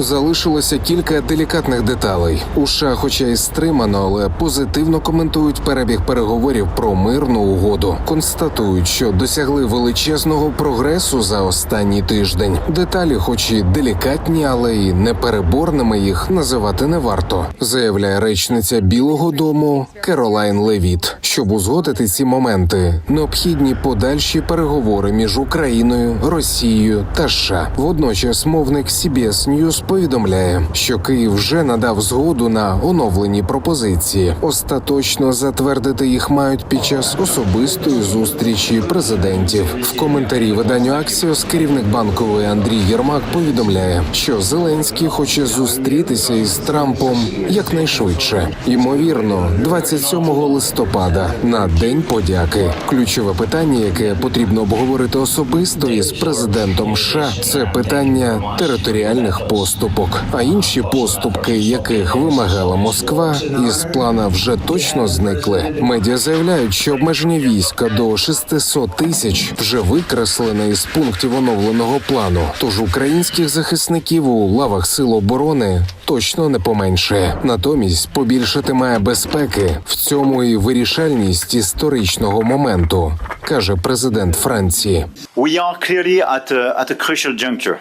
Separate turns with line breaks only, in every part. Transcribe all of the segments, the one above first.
Залишилося кілька делікатних деталей. У США, хоча й стримано, але позитивно коментують перебіг переговорів про мирну угоду. Констатують, що досягли величезного прогресу за останній тиждень. Деталі, хоч і делікатні, але й непереборними їх називати не варто, заявляє речниця Білого Дому Керолайн Левіт. Щоб узгодити ці моменти, необхідні подальші переговори між Україною, Росією та США. Водночас мовник CBS News повідомляє, що Київ вже надав згоду на оновлені пропозиції. Остаточно затвердити їх мають під час особистої зустрічі президентів. В коментарі виданню Аксіос керівник банкової Андрій Єрмак повідомляє, що Зеленський хоче зустрітися із Трампом якнайшвидше. Ймовірно, 27 листопада на день подяки. Ключове питання, яке потрібно обговорити особисто із президентом США, це питання територіальних поступок. А інші поступки, яких вимагала Москва, із плана вже точно зникли. Медіа заявляють, що обмеження війська до 600 тисяч вже викреслене із пунктів оновленого плану. Тож українських захисників у лавах сил оборони точно не поменшає. Натомість побільшати має безпеки в цьому і вирішальність історичного моменту, каже президент Франції.
We are clearly at a, at a crucial juncture.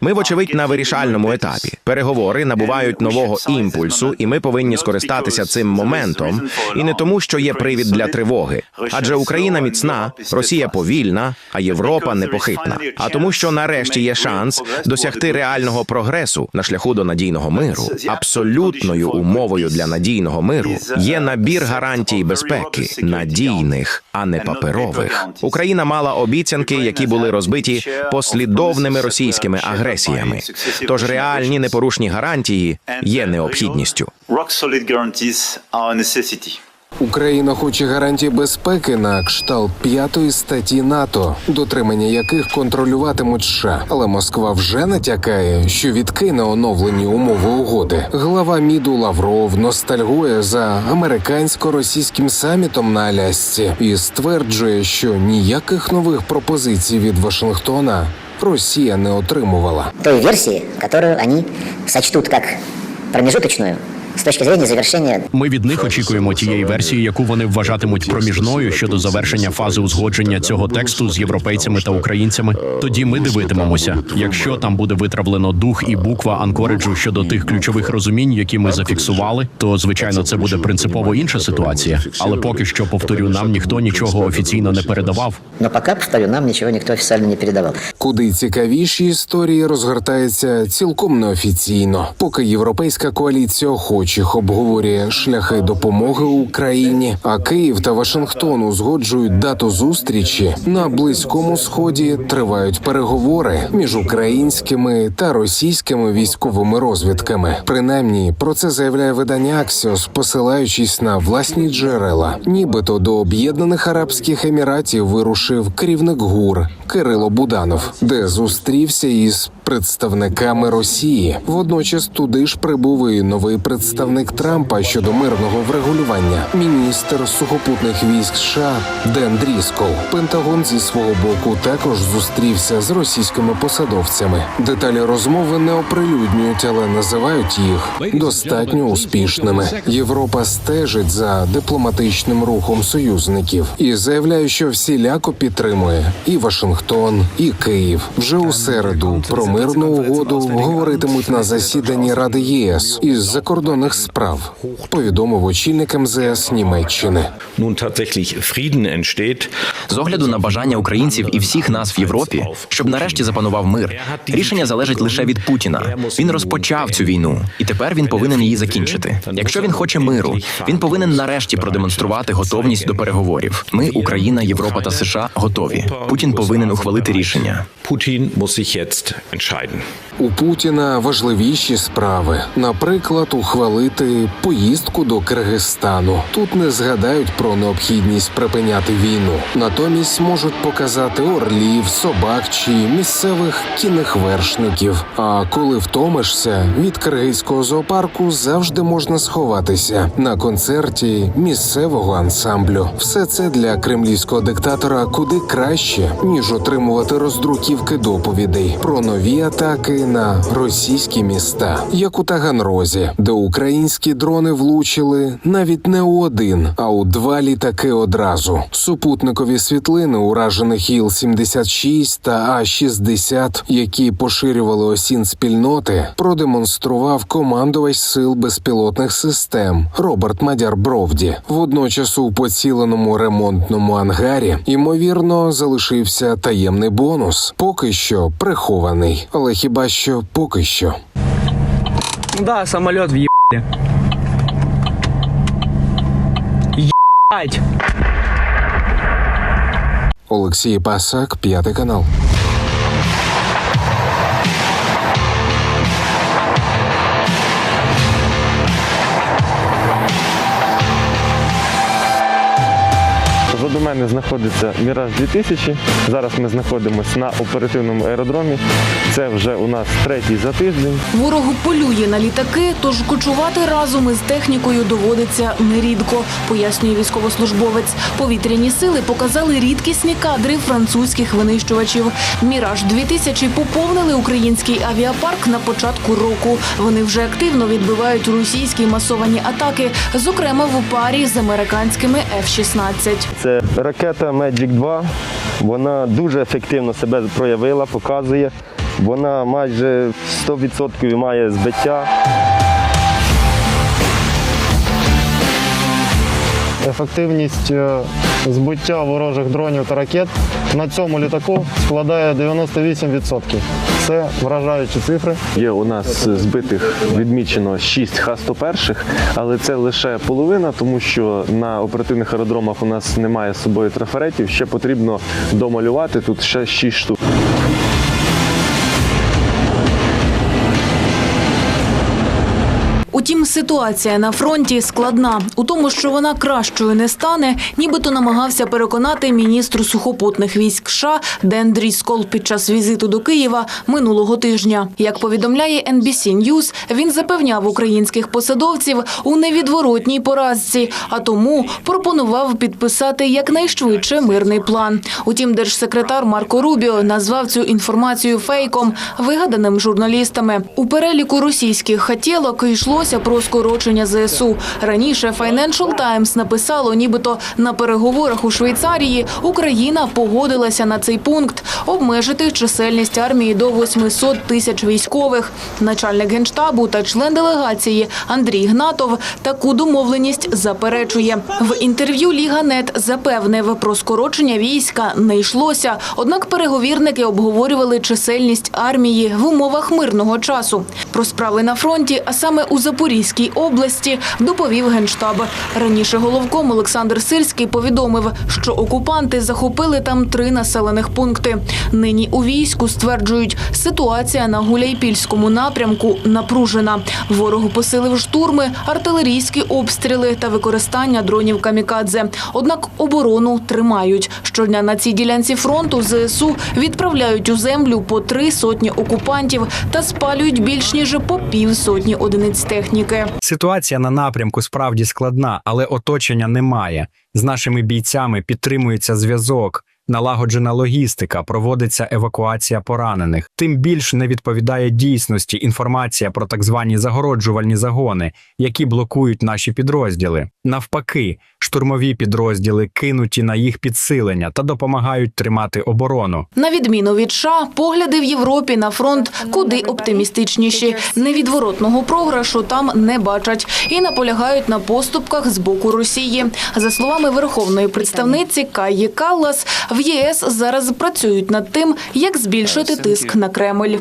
Ми, вочевидь, на вирішальному етапі. Переговори набувають нового імпульсу, і ми повинні скористатися цим моментом. І не тому, що є привід для тривоги. Адже Україна міцна, Росія повільна, а Європа непохитна. А тому, що нарешті є шанс досягти реального прогресу на шляху до надійного миру. Абсолютною умовою для надійного миру є набір гарантій безпеки, надійних, а не паперових. Україна мала обіцянки, які були розбиті послідовними російськими агресіями. Тож реальні непорушні гарантії є необхідністю.
Україна хоче гарантії безпеки на кшталт п'ятої статті НАТО, дотримання яких контролюватимуть США. Але Москва вже натякає, що відкине оновлені умови угоди. Глава МІДу Лавров ностальгує за американсько-російським самітом на Алясці і стверджує, що ніяких нових пропозицій від Вашингтона Росія не отримувала.
той версии, которую они сочтут как промежуточную с точки зрения завершения
Ми від них очікуємо тієї версії, яку вони вважатимуть проміжною щодо завершення фази узгодження цього тексту з європейцями та українцями. Тоді ми дивитимемося. Якщо там буде витравлено дух і буква анкореджу щодо тих ключових розумінь, які ми зафіксували, то звичайно це буде принципово інша ситуація. Але поки що повторю, нам ніхто нічого офіційно не передавав.
Но пока, повторю, нам ничего никто официально не передавал.
Куди цікавіші історії розгортаються цілком неофіційно, поки європейська коаліція охочих обговорює шляхи допомоги Україні, а Київ та Вашингтон узгоджують дату зустрічі на близькому сході. Тривають переговори між українськими та російськими військовими розвідками. Принаймні про це заявляє видання Аксіос, посилаючись на власні джерела. Нібито до Об'єднаних Арабських Еміратів вирушив керівник ГУР Кирило Буданов, де зустрівся із представниками Росії. Водночас туди ж прибув і новий представник Трампа щодо мирного врегулювання. Міністр сухопутних військ США Ден Дріскол. Пентагон зі свого боку також зустрівся з російськими посадовцями. Деталі розмови не оприлюднюють, але називають їх достатньо успішними. Європа стежить за дипломатичним рухом союзників і заявляє, що всіляко підтримує і Вашингтон, і Київ. Вже у середу про мирну угоду говоритимуть на засіданні Ради ЄС із закордонних справ. Повідомив очільник МЗС Німеччини.
З огляду на бажання українців і всіх нас в Європі, щоб нарешті запанував мир. Рішення залежить лише від Путіна. Він розпочав цю війну, і тепер він повинен її закінчити. Якщо він хоче миру, він повинен нарешті продемонструвати готовність до переговорів. Ми, Україна, Європа та США, готові. Путін повинен ухвалити рішення.
Muss jetzt entscheiden.
У Путіна важливіші справи, наприклад, ухвалити поїздку до Киргизстану. Тут не згадають про необхідність припиняти війну. Натомість можуть показати орлів, собак чи місцевих кінних вершників. А коли втомишся, від киргизького зоопарку завжди можна сховатися на концерті місцевого ансамблю. Все це для кремлівського диктатора куди краще ніж от отримувати роздруківки доповідей про нові атаки на російські міста, як у Таганрозі, де українські дрони влучили навіть не у один, а у два літаки одразу. Супутникові світлини уражених Іл-76 та А-60, які поширювали осін спільноти, продемонстрував командувач сил безпілотних систем Роберт Мадяр Бровді. Водночас у поціленому ремонтному ангарі ймовірно залишився таємний бонус, поки що прихований, але хіба що поки що.
Да, самоліт въебали. Ебать!
Олексій Пасак, п'ятий канал.
Мене знаходиться Міраж 2000. Зараз ми знаходимося на оперативному аеродромі. Це вже у нас третій за тиждень.
Ворогу полює на літаки, тож кочувати разом із технікою доводиться нерідко, пояснює військовослужбовець. Повітряні сили показали рідкісні кадри французьких винищувачів. Міраж 2000 поповнили український авіапарк на початку року. Вони вже активно відбивають російські масовані атаки, зокрема в парі з американськими F-16.
Це ракета Magic 2. Вона дуже ефективно себе проявила, показує. Вона майже 100% має збиття.
Ефективність е, збиття ворожих дронів та ракет на цьому літаку складає 98%. Це вражаючі цифри.
Є у нас збитих відмічено 6 Х-101, але це лише половина, тому що на оперативних аеродромах у нас немає з собою трафаретів. Ще потрібно домалювати тут ще 6 штук.
Утім, ситуація на фронті складна. У тому, що вона кращою не стане, нібито намагався переконати міністр сухопутних військ США Ден Дріскол під час візиту до Києва минулого тижня. Як повідомляє NBC News, він запевняв українських посадовців у невідворотній поразці, а тому пропонував підписати якнайшвидше мирний план. Утім, держсекретар Марко Рубіо назвав цю інформацію фейком, вигаданим журналістами. У переліку російських хотілок йшлося про скорочення ЗСУ. Раніше Financial Times написало, нібито на переговорах у Швейцарії Україна погодилася на цей пункт обмежити чисельність армії до 800 тисяч військових. Начальник генштабу та член делегації Андрій Гнатов таку домовленість заперечує. В інтерв'ю Ліга.нет запевнив, про скорочення війська не йшлося. Однак переговірники обговорювали чисельність армії в умовах мирного часу. Про справи на фронті, а саме у Запорізькій області, доповів генштаб. Раніше головком Олександр Сирський повідомив, що окупанти захопили там три населених пункти. Нині у війську стверджують, ситуація на Гуляйпільському напрямку напружена. Ворог посилив штурми, артилерійські обстріли та використання дронів камікадзе. Однак оборону тримають. Щодня на цій ділянці фронту ЗСУ відправляють у землю по три сотні окупантів та спалюють більш ніж по півсотні одиниць техніки.
Ситуація на напрямку справді складна, але оточення немає. З нашими бійцями підтримується зв'язок, налагоджена логістика, проводиться евакуація поранених. Тим більш не відповідає дійсності інформація про так звані загороджувальні загони, які блокують наші підрозділи. Навпаки, штурмові підрозділи кинуті на їх підсилення та допомагають тримати оборону.
На відміну від США, погляди в Європі на фронт куди оптимістичніші. Невідворотного програшу там не бачать і наполягають на поступках з боку Росії. За словами верховної представниці Каї Каллас, в ЄС зараз працюють над тим, як збільшити тиск на Кремль.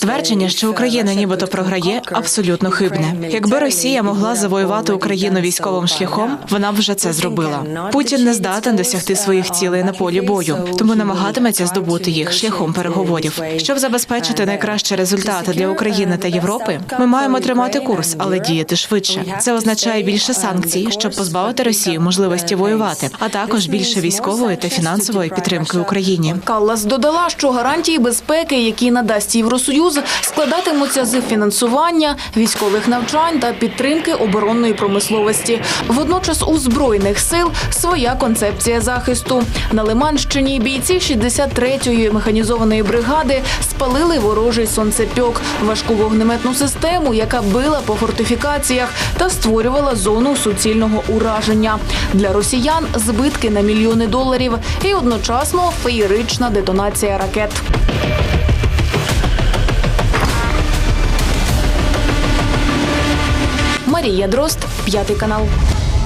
Твердження, що Україна нібито програє, абсолютно хибне. Якби Росія могла завоювати Україну військовим шляхом, вона б вже це зробила. Путін не здатен досягти своїх цілей на полі бою, тому намагатиметься здобути їх шляхом переговорів. Щоб забезпечити найкращі результати для України та Європи, ми маємо тримати курс, але діяти швидше. Це означає більше санкцій, щоб позбавити Росії можливості воювати, а також більше військової та фінансової підтримки Україні.
Каллас додала, що гарантії безпеки, які надасть Євросоюз, складатимуться з фінансування, військових навчань та підтримки оборонної промисловості. Водночас у збройних сил своя концепція захисту. На Лиманщині бійці 63-ї механізованої бригади спалили ворожий сонцепьок, важку вогнеметну систему, яка била по фортифікаціях та створювала зону суцільного ураження. Для росіян збитки на мільйони доларів і одночасно феєрична детонація ракет. Марія Дрозд, п'ятий канал.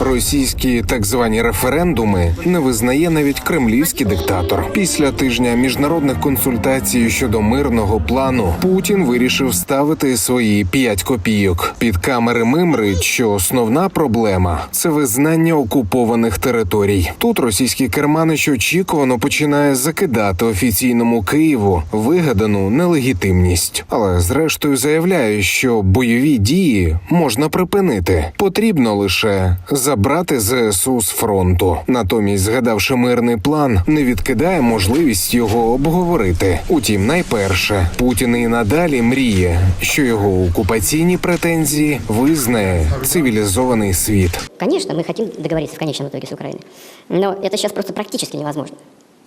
Російські так звані референдуми не визнає навіть кремлівський диктатор. Після тижня міжнародних консультацій щодо мирного плану Путін вирішив ставити свої п'ять копійок. Під камери мимрить, що основна проблема це визнання окупованих територій. Тут російський керманич очікувано починає закидати офіційному Києву вигадану нелегітимність, але зрештою заявляє, що бойові дії можна припинити. Потрібно лише забрати ЗСУ з фронту. Натомість, згадавши мирний план, не відкидає можливість його обговорити. Утім, найперше, Путін і надалі мріє, що його окупаційні претензії визнає цивілізований світ.
Конечно, мы хотим договориться в конечном итоге с Украиной. Но это сейчас просто практически невозможно.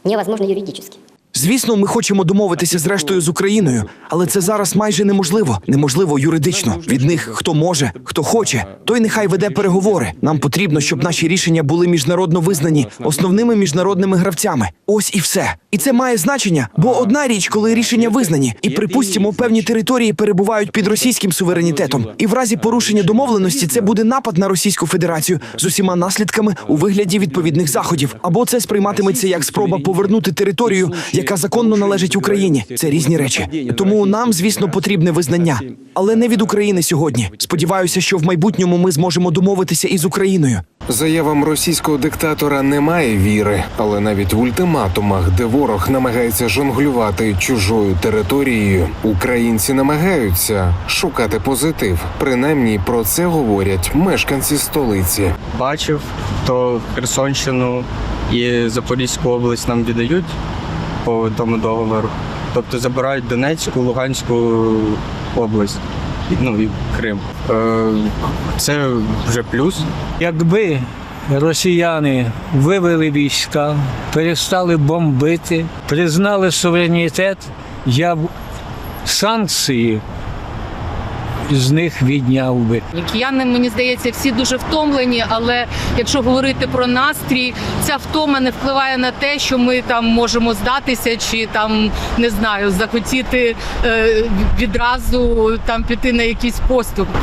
Невозможно юридически.
Звісно, ми хочемо домовитися зрештою з Україною, але це зараз майже неможливо. Неможливо юридично. Від них хто може, хто хоче, той нехай веде переговори. Нам потрібно, щоб наші рішення були міжнародно визнані основними міжнародними гравцями. Ось і все. І це має значення, бо одна річ, коли рішення визнані, і припустимо, певні території перебувають під російським суверенітетом. І в разі порушення домовленості це буде напад на Російську Федерацію з усіма наслідками у вигляді відповідних заходів. Або це сприйматиметься як спроба повернути територію, яка законно належить Україні. Це різні речі. Тому нам, звісно, потрібне визнання, але не від України сьогодні. Сподіваюся, що в майбутньому ми зможемо домовитися із Україною.
Заявам російського диктатора немає віри, але навіть в ультиматумах, де ворог намагається жонглювати чужою територією, українці намагаються шукати позитив. Принаймні про це говорять мешканці столиці.
бачив, то Херсонщину і Запорізьку область нам віддають по тому договору. Тобто забирають Донецьку, Луганську область, ну і Крим. Е, Це вже плюс.
Якби росіяни вивели війська, перестали бомбити, признали суверенітет, я б санкції з них відняв би.
Кияни, мені здається, всі дуже втомлені, але якщо говорити про настрій, ця втома не впливає на те, що ми там можемо здатися, чи там не знаю, захотіти е, відразу там піти на якісь поступки.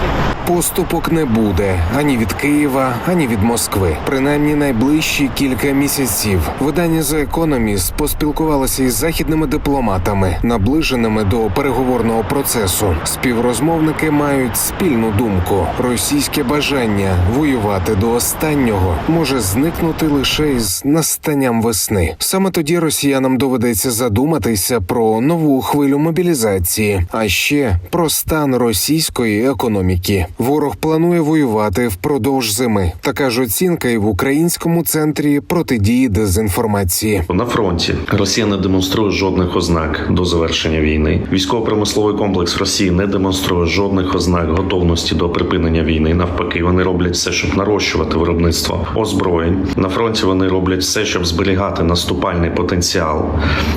Поступок не буде ані від Києва, ані від Москви. Принаймні найближчі кілька місяців. Видання The Economist поспілкувалося із західними дипломатами, наближеними до переговорного процесу. Співрозмовники мають спільну думку: російське бажання воювати до останнього може зникнути лише із настанням весни. Саме тоді росіянам доведеться задуматися про нову хвилю мобілізації, а ще про стан російської економіки. Ворог планує воювати впродовж зими. Така ж оцінка і в українському центрі протидії дезінформації.
На фронті Росія не демонструє жодних ознак до завершення війни. Військово-промисловий комплекс Росії не демонструє жодних ознак готовності до припинення війни. Навпаки, вони роблять все, щоб нарощувати виробництво озброєнь. На фронті вони роблять все, щоб зберігати наступальний потенціал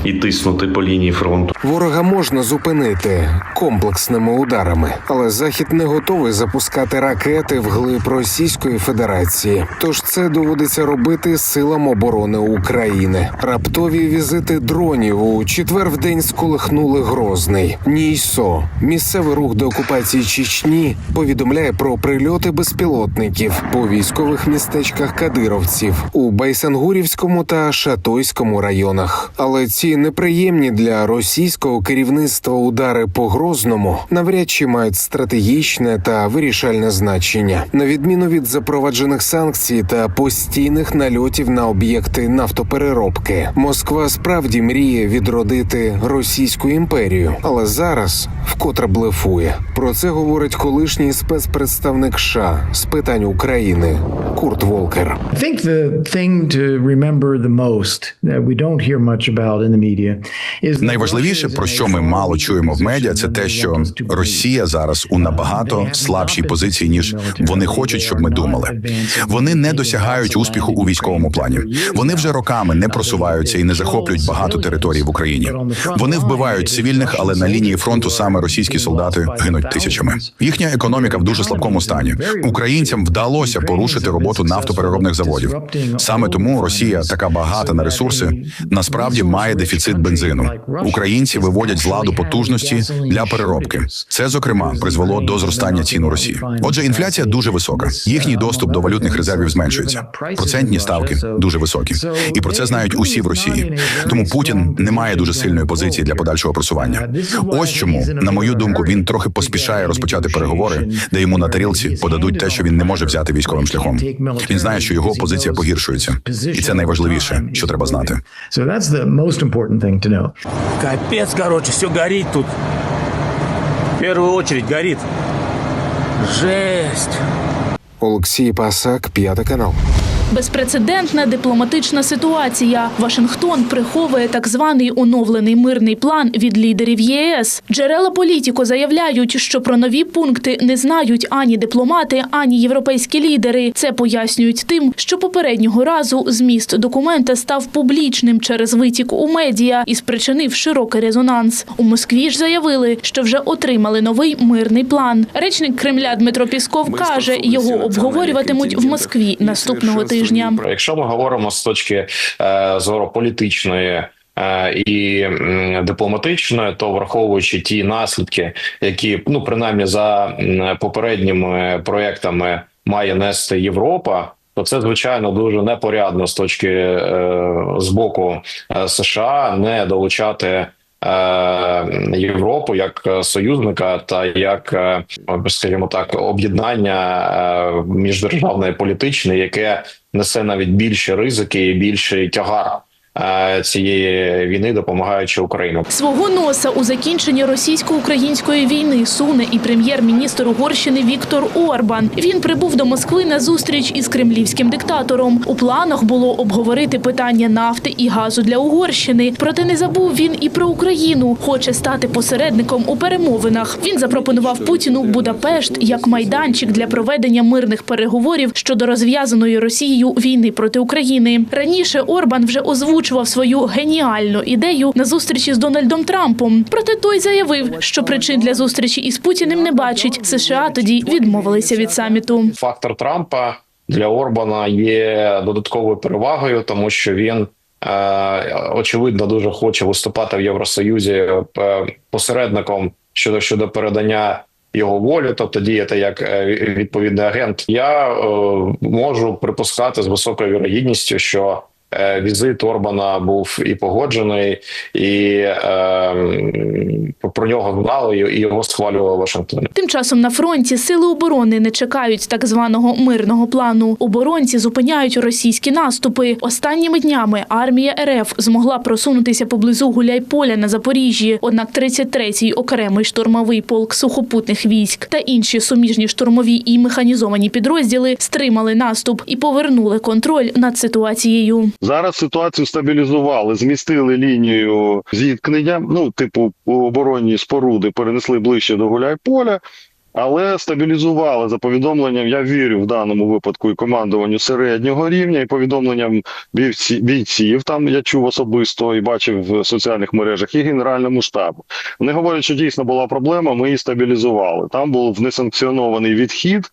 і тиснути по лінії фронту.
Ворога можна зупинити комплексними ударами, але захід не готовий запускати ракети вглиб Російської Федерації. Тож це доводиться робити силам оборони України. Раптові візити дронів у четвер в день сколихнули Грозний. Нійсо, місцевий рух до окупації Чечні, повідомляє про прильоти безпілотників по військових містечках кадировців у Байсангурівському та Шатойському районах. Але ці неприємні для російського керівництва удари по Грозному навряд чи мають стратегічне та вирішальне значення, на відміну від запроваджених санкцій та постійних нальотів на об'єкти нафтопереробки. Москва справді мріє відродити Російську імперію, але зараз вкотре блефує. Про це говорить колишній спецпредставник США з питань України Курт Волкер.
I think the thing to remember the most that we don't hear much about in the media is
Найважливіше, про що ми мало чуємо в медіа, це те, що Росія зараз у набагато слабшій позиції ніж вони хочуть, щоб ми думали. Вони не досягають успіху у військовому плані. Вони вже роками не просуваються і не захоплюють багато територій в Україні. Вони вбивають цивільних, але на лінії фронту саме російські солдати гинуть тисячами. Їхня економіка в дуже слабкому стані. Українцям вдалося порушити роботу нафтопереробних заводів. Саме тому Росія така багата на ресурси, насправді має дефіцит бензину. Українці виводять з ладу потужності для переробки. Це зокрема призвело до зростання цін у Росії. Отже, інфляція дуже висока. Їхній доступ до валютних резервів зменшується. Процентні ставки дуже високі, і про це знають усі в Росії. Тому Путін не має дуже сильної позиції для подальшого просування. Ось чому, на мою думку, він трохи поспішає розпочати переговори, де йому на тарілці подадуть те, що він не може взяти військовим шляхом. Він знає, що його позиція погіршується, і це найважливіше, що треба знати.
Капець, короче, все горить тут. В першу очередь горить. Жесть.
Олексій Пасак, п'ятий канал.
Безпрецедентна дипломатична ситуація. Вашингтон приховує так званий оновлений мирний план від лідерів ЄС. Джерела політіко заявляють, що про нові пункти не знають ані дипломати, ані європейські лідери. Це пояснюють тим, що попереднього разу зміст документа став публічним через витік у медіа і спричинив широкий резонанс. У Москві ж заявили, що вже отримали новий мирний план. Речник Кремля Дмитро Пісков каже, його обговорюватимуть в Москві наступного тижня.
Якщо ми говоримо з точки е, зору політичної. е, І м, дипломатичної, то враховуючи ті наслідки, які ну принаймні за попередніми проектами має нести Європа, то це звичайно дуже непорядно з точки е, з боку США не долучати Європу як е, союзника та як, е, скажімо так, об'єднання е, міждержавне політичне, яке несе навіть більше ризики і більший тягар. е, цієї війни, допомагаючи Україні.
Свого носа у закінченні російсько-української війни суне і прем'єр-міністр Угорщини Віктор Орбан. Він прибув до Москви на зустріч із кремлівським диктатором. У планах було обговорити питання нафти і газу для Угорщини. Проте не забув він і про Україну. Хоче стати посередником у перемовинах. Він запропонував Путіну Будапешт як майданчик для проведення мирних переговорів щодо розв'язаної Росією війни проти України. Раніше Орбан вже озвучував свою геніальну ідею на зустрічі з Дональдом Трампом. Проте той заявив, що причин для зустрічі із Путіним не бачить. США тоді відмовилися від саміту.
Фактор Трампа для Орбана є додатковою перевагою, тому що він. е, Очевидно, дуже хоче виступати в Євросоюзі е, посередником щодо щодо передання його волі, тобто діяти як е, відповідний агент. Я е, можу припускати з високою вірогідністю, що візит Орбана був і погоджений, і е, про нього знали і його схвалював Вашингтон.
Тим часом на фронті сили оборони не чекають так званого мирного плану. Оборонці зупиняють російські наступи. Останніми днями армія РФ змогла просунутися поблизу Гуляйполя на Запоріжжі. Однак 33-й окремий штурмовий полк сухопутних військ та інші суміжні штурмові і механізовані підрозділи стримали наступ і повернули контроль над ситуацією.
Зараз ситуацію стабілізували, змістили лінію зіткнення. Ну, типу, оборонні споруди перенесли ближче до Гуляйполя, але стабілізували за повідомленням. Я вірю в даному випадку і командуванню середнього рівня, і повідомленням бійці, бійців. Там я чув особисто і бачив в соціальних мережах і генеральному штабу. Вони говорять, що дійсно була проблема. Ми її стабілізували. Там був несанкціонований відхід.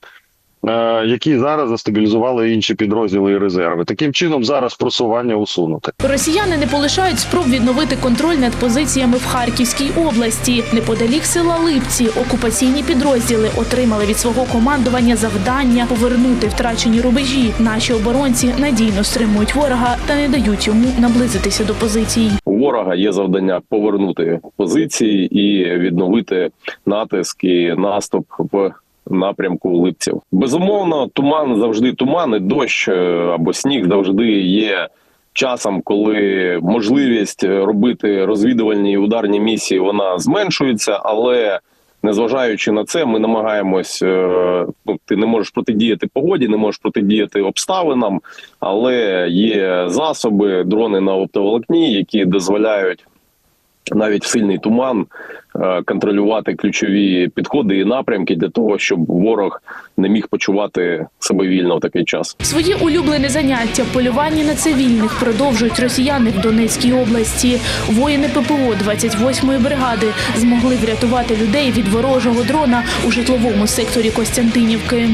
Е, Які зараз застабілізували інші підрозділи і резерви. Таким чином зараз просування усунуте.
Росіяни не полишають спроб відновити контроль над позиціями в Харківській області. Неподалік села Липці окупаційні підрозділи отримали від свого командування завдання повернути втрачені рубежі. Наші оборонці надійно стримують ворога та не дають йому наблизитися до позицій.
У ворога є завдання повернути позиції і відновити натиск і наступ в напрямку липців. Безумовно, туман завжди туман, і дощ е, або сніг завжди є. Часом, коли можливість робити розвідувальні і ударні місії, вона зменшується, але незважаючи на це, ми намагаємось. е, Ну, ти не можеш протидіяти погоді, не можеш протидіяти обставинам, але є засоби, дрони на оптоволокні, які дозволяють навіть сильний туман е, контролювати ключові підходи і напрямки для того, щоб ворог не міг почувати себе вільно в такий час.
Своє улюблене заняття полювання на цивільних продовжують росіяни в Донецькій області. Воїни ППО 28-ї бригади змогли врятувати людей від ворожого дрона у житловому секторі Костянтинівки.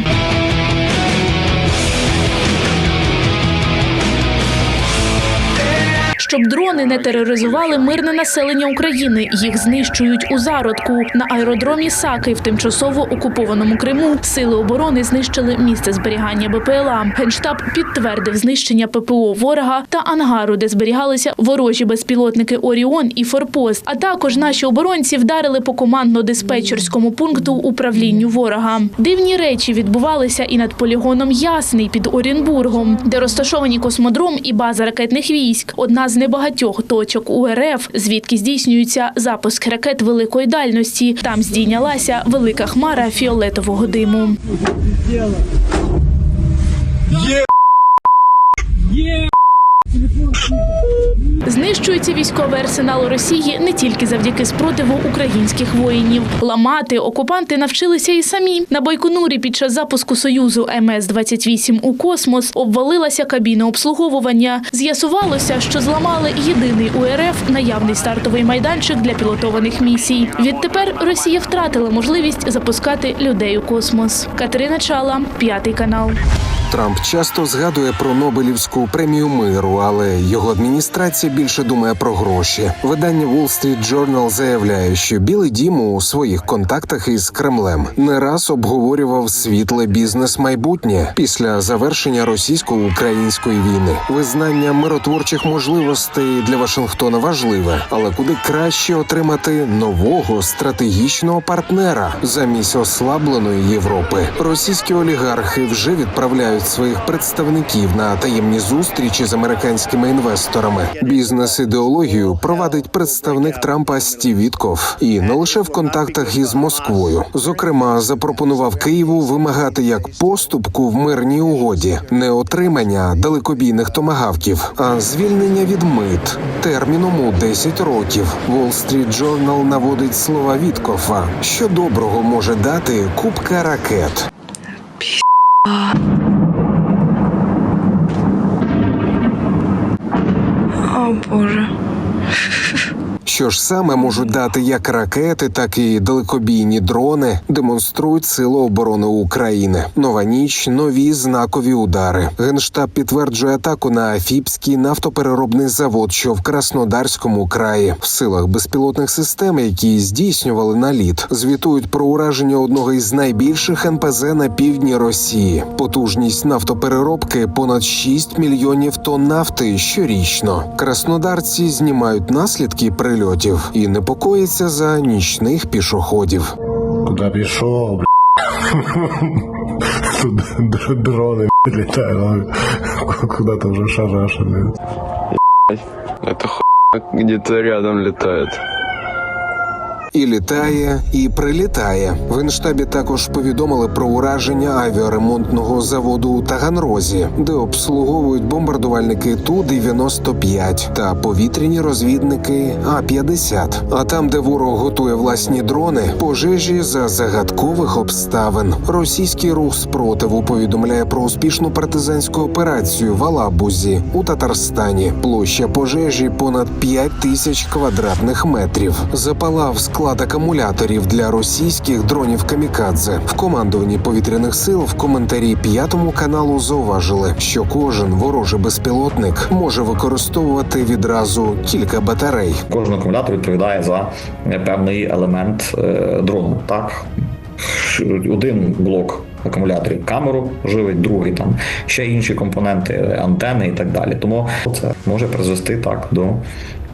Щоб дрони не тероризували мирне населення України, їх знищують у зародку на аеродромі Саки в тимчасово окупованому Криму. Сили оборони знищили місце зберігання БПЛА. Генштаб підтвердив знищення ППО ворога та ангару, де зберігалися ворожі безпілотники Оріон і Форпост. А також наші оборонці вдарили по командно-диспетчерському пункту управлінню ворога. Дивні речі відбувалися і над полігоном Ясний під Оренбургом, де розташовані космодром і база ракетних військ. Одна з небагатьох точок УРФ, звідки здійснюється запуск ракет великої дальності. Там здійнялася велика хмара фіолетового диму. Знищується військовий арсенал Росії не тільки завдяки спротиву українських воїнів. Ламати окупанти навчилися і самі. На Байконурі під час запуску союзу МС-28 у космос обвалилася кабіна обслуговування. З'ясувалося, що зламали єдиний УРФ наявний стартовий майданчик для пілотованих місій. Відтепер Росія втратила можливість запускати людей у космос. Катерина Чала, п'ятий канал.
Трамп часто згадує про Нобелівську премію миру, але його адміністрація більше думає про гроші. Видання Wall Street Journal заявляє, що Білий Дім у своїх контактах із Кремлем не раз обговорював світле бізнес майбутнє після завершення російсько-української війни. Визнання миротворчих можливостей для Вашингтона важливе, але куди краще отримати нового стратегічного партнера замість ослабленої Європи. Російські олігархи вже відправляють своїх представників на таємні зустрічі з американськими інвесторами. Бізнес-ідеологію провадить представник Трампа Стів Вітков. і не лише в контактах із Москвою. Зокрема, запропонував Києву вимагати як поступку в мирній угоді, не отримання далекобійних томагавків, а звільнення від мит терміном у 10 років. Wall Street Journal наводить слова Віткофа, що доброго може дати купка ракет.
О Боже.
Що ж саме можуть дати як ракети, так і далекобійні дрони, демонструють сили оборони України. Нова ніч, нові знакові удари. Генштаб підтверджує атаку на Афіпський нафтопереробний завод, що в Краснодарському краї. В силах безпілотних систем, які здійснювали наліт, звітують про ураження одного із найбільших НПЗ на півдні Росії. Потужність нафтопереробки понад 6 мільйонів тонн нафти щорічно. Краснодарці знімають наслідки прильотів і непокоїться за нічних пішоходів.
Куда пішов, бля? Тут дрони літають, куда-то вже шарашили.
Це хуйня где-то рядом летает.
І літає, і прилітає. В генштабі також повідомили про ураження авіаремонтного заводу у Таганрозі, де обслуговують бомбардувальники ту 95 та повітряні розвідники А 50 А там, де ворог готує власні дрони, пожежі за загадкових обставин. Російський рух спротиву повідомляє про успішну партизанську операцію в Алабузі у Татарстані. Площа пожежі понад 5 тисяч квадратних метрів. Запалав склад акумуляторів для російських дронів камікадзе. В командуванні повітряних сил в коментарі п'ятому каналу зауважили, що кожен ворожий безпілотник може використовувати відразу кілька батарей.
Кожен акумулятор відповідає за е, певний елемент е, дрону. Так один блок акумуляторів камеру живить, другий там ще інші компоненти, антени і так далі. Тому це може призвести так до.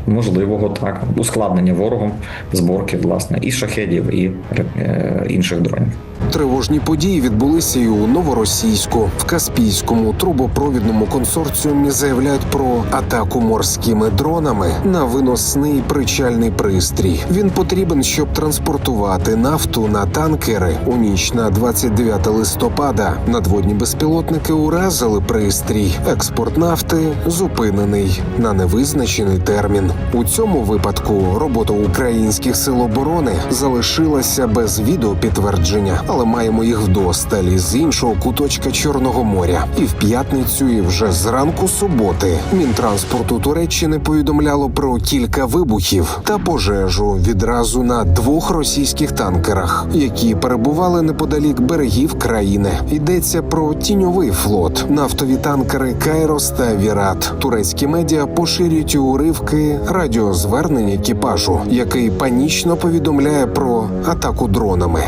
Можливого так ускладнення ворогом зборки власне і шахедів, і е, інших дронів.
Тривожні події відбулися і у новоросійську в Каспійському трубопровідному консорціумі заявляють про атаку морськими дронами на виносний причальний пристрій. Він потрібен, щоб транспортувати нафту на танкери у ніч на 29 листопада. Надводні безпілотники уразили пристрій. Експорт нафти зупинений на невизначений термін. У цьому випадку робота українських сил оборони залишилася без відеопідтвердження, але маємо їх вдосталі з іншого куточка Чорного моря. І в п'ятницю, і вже зранку суботи Мінтранспорту Туреччини повідомляло про кілька вибухів та пожежу відразу на двох російських танкерах, які перебували неподалік берегів країни. Йдеться про тіньовий флот, нафтові танкери Кайрос та Вірат. Турецькі медіа поширюють уривки радіозвернень екіпажу, який панічно повідомляє про атаку дронами.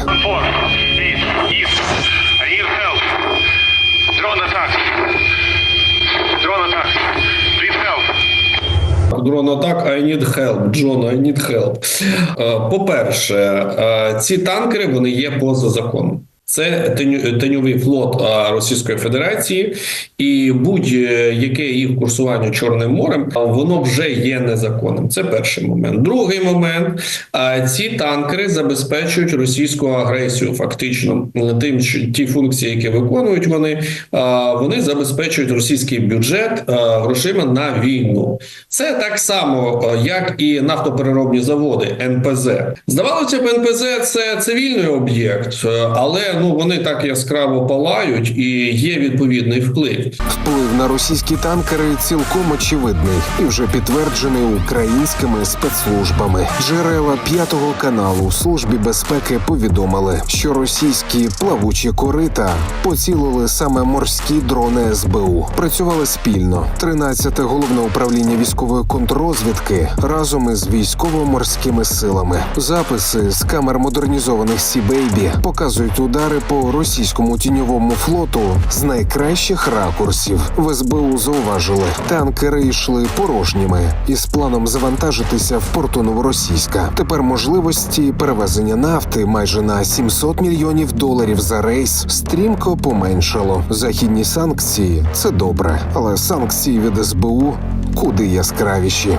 Дрон атак I need help. Джон, I need help. Е, По-перше, е, ці танкери вони є поза законом. Це теньовий флот Російської Федерації, і будь-яке їх курсування Чорним морем воно вже є незаконним. Це перший момент. Другий момент: ці танкери забезпечують російську агресію. Фактично, тим, ті функції, які виконують вони, вони забезпечують російський бюджет грошима на війну. Це так само, як і нафтопереробні заводи НПЗ. Здавалося б, НПЗ це цивільний об'єкт, але ну вони так яскраво палають і є відповідний вплив.
Вплив на російські танкери цілком очевидний і вже підтверджений українськими спецслужбами. Джерела п'ятого каналу службі безпеки повідомили, що російські плавучі корита поцілили саме морські дрони СБУ. Працювали спільно. 13-те головне управління військової контррозвідки разом із військово-морськими силами. Записи з камер модернізованих Сі-Бейбі показують удари по російському тіньовому флоту з найкращих ракурсів. В СБУ зауважили, танкери йшли порожніми із планом завантажитися в порту Новоросійська. Тепер можливості перевезення нафти майже на 700 мільйонів доларів за рейс стрімко поменшало. Західні санкції це добре, але санкції від СБУ куди яскравіші.